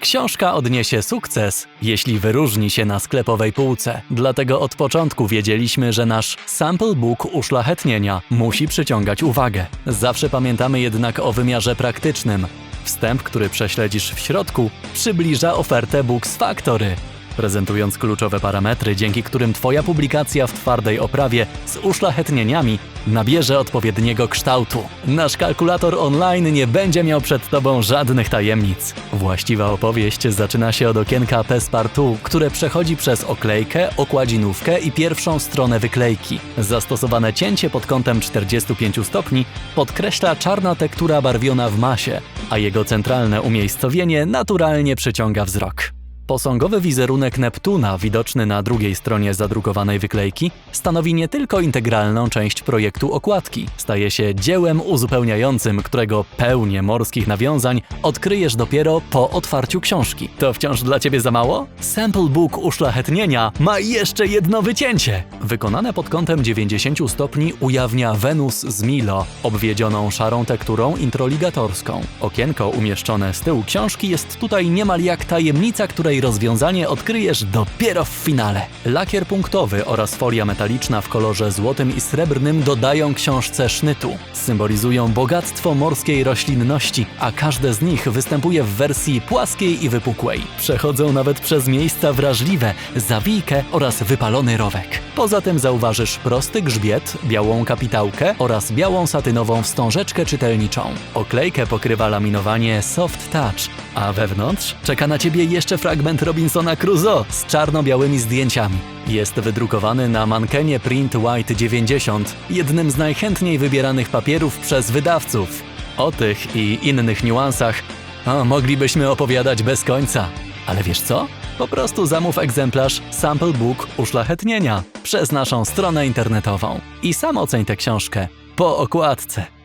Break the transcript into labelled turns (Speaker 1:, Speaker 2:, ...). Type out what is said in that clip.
Speaker 1: Książka odniesie sukces, jeśli wyróżni się na sklepowej półce. Dlatego od początku wiedzieliśmy, że nasz sample book uszlachetnienia musi przyciągać uwagę. Zawsze pamiętamy jednak o wymiarze praktycznym. Wstęp, który prześledzisz w środku, przybliża ofertę Books Factory, prezentując kluczowe parametry, dzięki którym Twoja publikacja w twardej oprawie z uszlachetnieniami nabierze odpowiedniego kształtu. Nasz kalkulator online nie będzie miał przed Tobą żadnych tajemnic. Właściwa opowieść zaczyna się od okienka Passepartout, które przechodzi przez oklejkę, okładzinówkę i pierwszą stronę wyklejki. Zastosowane cięcie pod kątem 45 stopni podkreśla czarna tektura barwiona w masie, a jego centralne umiejscowienie naturalnie przyciąga wzrok. Posągowy wizerunek Neptuna, widoczny na drugiej stronie zadrukowanej wyklejki, stanowi nie tylko integralną część projektu okładki. Staje się dziełem uzupełniającym, którego pełnię morskich nawiązań odkryjesz dopiero po otwarciu książki. To wciąż dla Ciebie za mało? Sample Book uszlachetnienia ma jeszcze jedno wycięcie! Wykonane pod kątem 90 stopni ujawnia Wenus z Milo, obwiedzioną szarą tekturą introligatorską. Okienko umieszczone z tyłu książki jest tutaj niemal jak tajemnica, której rozwiązanie odkryjesz dopiero w finale. Lakier punktowy oraz folia metaliczna w kolorze złotym i srebrnym dodają książce sznytu. Symbolizują bogactwo morskiej roślinności, a każde z nich występuje w wersji płaskiej i wypukłej. Przechodzą nawet przez miejsca wrażliwe, zawijkę oraz wypalony rowek. Poza tym zauważysz prosty grzbiet, białą kapitałkę oraz białą satynową wstążeczkę czytelniczą. Oklejkę pokrywa laminowanie Soft Touch, a wewnątrz czeka na Ciebie jeszcze fragment Robinsona Crusoe z czarno-białymi zdjęciami. Jest wydrukowany na mankenie Print White 90, jednym z najchętniej wybieranych papierów przez wydawców. O tych i innych niuansach o, moglibyśmy opowiadać bez końca. Ale wiesz co? Po prostu zamów egzemplarz Sample Book Uszlachetnienia przez naszą stronę internetową i sam oceń tę książkę po okładce.